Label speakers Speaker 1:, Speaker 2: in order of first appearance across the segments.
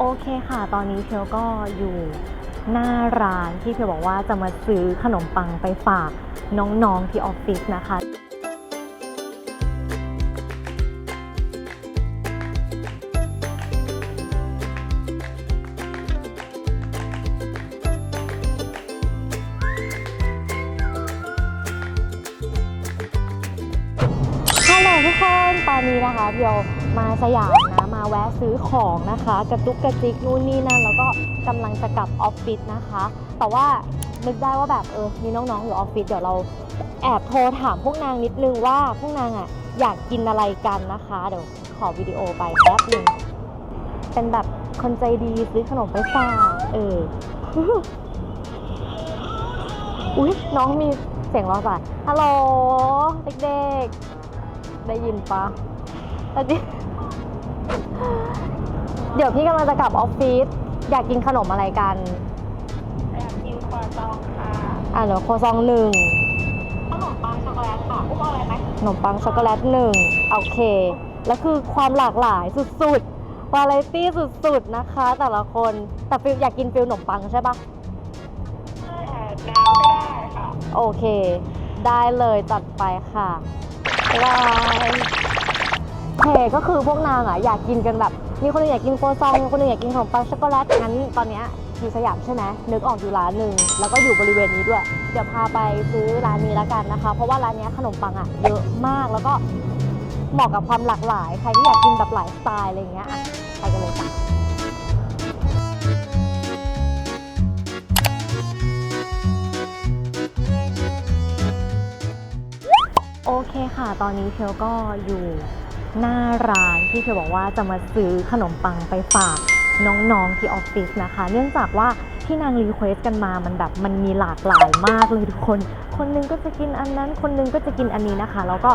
Speaker 1: โอเคค่ะ ตอนนี้เพียวก็อยู่หน้าร้านที่เพียวบอกว่าจะมาซื้อขนมปังไปฝากน้องๆที่ออฟฟิศนะคะฮัลโหลทุกคน ตอนนี้นะคะเดี๋ยว มาสยามนะมาแวะซื้อของนะคะ กระตุกกระจิกนู่นนี่นั่นแล้วก็กำลังจะกลับออฟฟิศนะคะ แต่ว่านึกได้ว่าแบบเออมีน้องๆอยู่ออฟฟิศเดี๋ยวเราแอบโทรถามพวกนางนิดนึงว่าพวกนางอะอยากกินอะไรกันนะคะ เดี๋ยวขอวิดีโอไปแป๊บหนึงเป็นแบบคนใจดีซื้อขนมไปฝากเออ อุ้ยน้องมีเสียงร้องสายฮัลโหลเด็กๆ ได้ยินปะ ได้ยินเดี๋ยวพี่กำลังจะกลับออฟฟิศอยากกินขนมอะไรกัน
Speaker 2: อยากกินครัวซองค่ะ
Speaker 1: อะเดี๋ยวโครซองหนึ่ง
Speaker 2: ขนมปังช็อกโกแลตค่ะอุ้มเอาอะไรไหม
Speaker 1: ขนมปังช็อกโกแลตหนึ่งโอเค แล้วคือความหลากหลายสุดๆวาไรตี้สุดๆนะคะ แต่ละคนแต่ฟิลอยากกินฟิลขนมปังใช่ปะ
Speaker 2: ใช่ค่ะน้ำก็ได้ค่ะ
Speaker 1: โอเค ได้เลยจัดไปค่ะบ๊ายบายโอเค ก็คือพวกนางอะอยากกินกันแบบ มีคนหนึงอยากกินโคซองมีคนหนึงอยากกินขนมปังช็อกโกแลตงั้นตอนเนี้ยอยู่สยามใช่ไหมนึกออกอยู่ร้านหนึ่งแล้วก็อยู่บริเวณนี้ด้วย เดี๋ยวพาไปซื้อร้านนี้แล้วกันนะคะ เพราะว่าร้านนี้ขนมปังอะเยอะมากแล้วก็เหมาะกับความหลากหลาย ใครที่อยากกินแบบหลายสไตล์อะไรเงี้ยไปกันเลยจ้ะโอเคค่ะ ตอนนี้เพียวก็อยู่ หน้าร้านที่เพียวบอกว่าจะมาซื้อขนมปังไปฝากน้องๆที่ออฟฟิศนะคะ เนื่องจากว่าที่นางรีเควสกันมามันแบบมันมีหลากหลายมากเลยทุกคน คนนึงก็จะกินอันนั้น คนนึงก็จะกินอันนี้นะคะ แล้วก็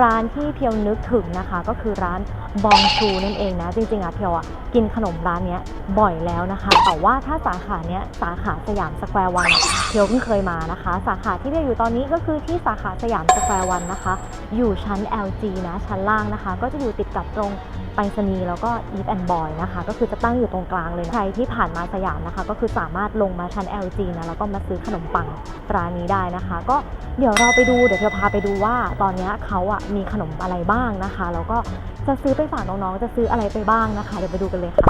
Speaker 1: ร้านที่เพียวนึกถึงนะคะ ก็คือร้านบองชูนั่นเองนะ จริงๆอะเพียวอะกินขนมร้านเนี้ยบ่อยแล้วนะคะ แต่ว่าถ้าสาขาเนี้ยสาขาสยามสแควร์วันเพียวเพิ่งเคยมานะคะ สาขาที่เพียวอยู่ตอนนี้ก็คือที่สาขาสยามสแควร์วันนะคะ อยู่ชั้น LG นะชั้นล่างนะคะ ก็จะอยู่ติดกับตรงไปรษณีย์แล้วก็ Eat and Boy นะคะ ก็คือจะตั้งอยู่ตรงกลางเลยใครที่ผ่านมาสยามนะคะ ก็คือสามารถลงมาชั้น LG นะแล้วก็มาซื้อขนมปังร้านนี้ได้นะคะ ก็เดี๋ยวเราไปดูเดี๋ยวเราพาไปดูว่าตอนนี้เขาอะมีขนมอะไรบ้างนะคะ แล้วก็จะซื้อไปฝากน้องๆ จะซื้ออะไรไปบ้างนะคะ เดี๋ยวไปดูกันเลยค่ะ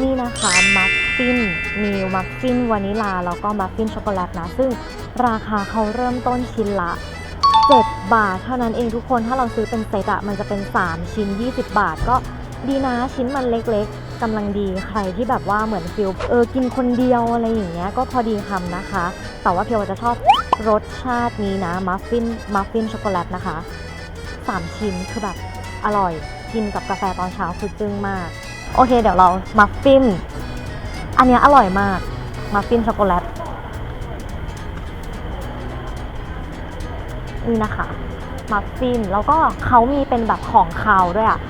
Speaker 1: นี่นะคะมัฟ ฟิน มีมัฟฟินวานิลา แล้วก็มัฟฟินช็อกโกแลตนะ ซึ่งราคาเขาเริ่มต้นชิ้นละ 7 บาท เท่านั้นเองทุกคนถ้าเราซื้อเป็นเซตอะมันจะเป็น 3 ชิ้น 20 บาทก็ดีนะชิ้นมันเล็กๆกำลังดีใครที่แบบว่าเหมือนฟิลเออกินคนเดียวอะไรอย่างเงี้ยก็พอดีคำนะคะ แต่ว่าเพียวจะชอบรสชาตินี้นะมัฟฟินมัฟฟินช็อกโกแลตนะคะ 3 ชิ้นคือแบบอร่อยกินกับกาแฟตอนเช้าคือจึ้งมาก โอเคเดี๋ยวเรามัฟฟิน อันนี้อร่อยมาก มัฟฟินช็อกโกแลต นี่นะคะ มัฟฟิน แล้วก็เขามีเป็นแบบของคาวด้วยอะ่ะ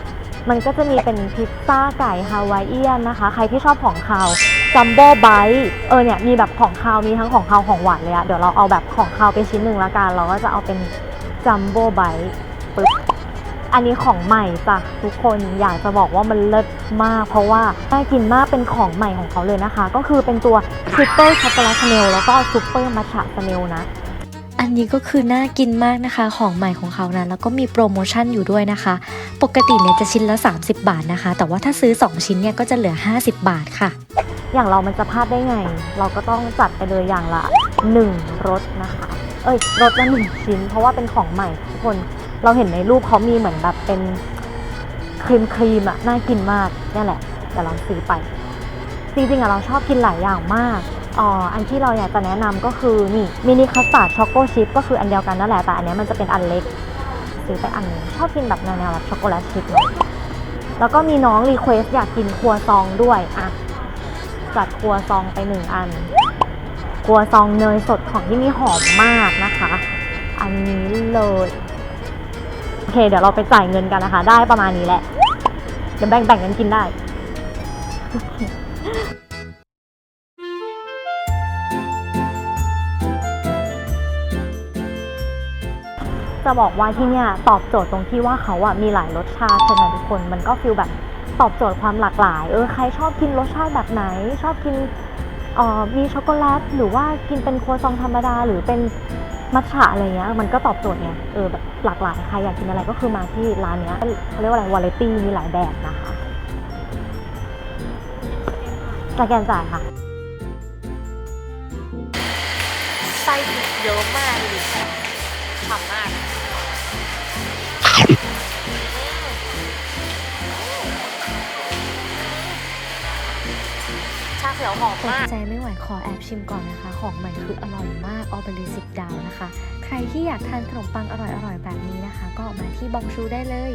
Speaker 1: มันก็จะมีเป็นพิซซ่าไก่ฮาวายเอียนนะคะ ใครที่ชอบของคาวจัมโบ้ไบต์เออเนี่ยมีแบบของคาวมีทั้งของคาวของหวานเลยอะเดี๋ยวเราเอาแบบของคาวไปชิ้นหนึ่งละกัน เราก็จะเอาเป็นจัมโบ้ไบต์ปึ๊บ อันนี้ของใหม่จ้ะทุกคนอยากจะบอกว่ามันเลิศมาก เพราะว่าน่ากินมากเป็นของใหม่ของเขาเลยนะคะ ก็คือเป็นตัวทริปเปิลช็อกโกแลตสเนลแล้วก็ซูเปอร์มัชชะสเนลนะ
Speaker 3: อันนี้ก็คือน่ากินมากนะคะของใหม่ของเขานะแล้วก็มีโปรโมชั่นอยู่ด้วยนะคะ ปกติเนี่ยจะชิ้นละ 30 บาทนะคะ แต่ว่าถ้าซื้อ 2 ชิ้นเนี่ยก็จะเหลือ 50 บาทค่ะ
Speaker 1: อย่างเรามันจะพลาดได้ไง เราก็ต้องจัดไปเลยอย่างละ 1รสนะคะ เอ้ยรสละหนึ่งชิ้น เพราะว่าเป็นของใหม่ทุกคน เราเห็นในรูปเขามีเหมือนแบบเป็นครีมครีมอะน่ากินมากนี่แหละแต่เราซื้อไป จริงๆอะเราชอบกินหลายอย่างมากอ๋ออันที่เราอยากจะแนะนำก็คือนี่มินิคัสตาร์ดช็อกโกชิพก็คืออันเดียวกันนั่นแหละแต่อันนี้มันจะเป็นอันเล็กซื้อไปอันนึงชอบกินแบบแนวๆแบบช็อกโกแลตชิพแล้วก็มีน้องรีเควสอยากกินครัวซองด้วยอะจัดครัวซองไปหนึ่งอัน ครัวซองเนยสดของที่นี่หอมมากนะคะ อันนี้เลย โอเคเดี๋ยวเราไปจ่ายเงินกันนะคะ ได้ประมาณนี้แหละ เดี๋ยวแบ่งแบ่งกันกินได้ จะบอกว่าที่เนี่ยตอบโจทย์ตรงที่ว่าเขาอะมีหลายรสชาติใช่ไหมทุกคนมันก็ฟีลแบบตอบโจทย์ความหลากหลาย เออใครชอบกินรสชาติแบบไหน ชอบกินอ่อมีช็อกโกแลตหรือว่ากินเป็นครัวซองธรรมดาหรือเป็น มัทฉะอะไรเงี้ยมันก็ตอบโจทย์ไงเออแบบหลากหลายใครอยากกินอะไรก็คือมาที่ร้านเนี้ยเขาเรียกว่าอะไรวาไรตี้มีหลายแบบนะคะสแกนจ่ายค่ะ
Speaker 4: ไส้เยอะมาก ยวหอมมาก
Speaker 3: ใจไม่ไหวขอแอบชิมก่อนนะคะ ของใหม่คืออร่อยมากออเบลยสิบดาวนะคะ ใครที่อยากทานขนมปังอร่อยๆแบบนี้นะคะ ก็มาที่บองชูได้เลย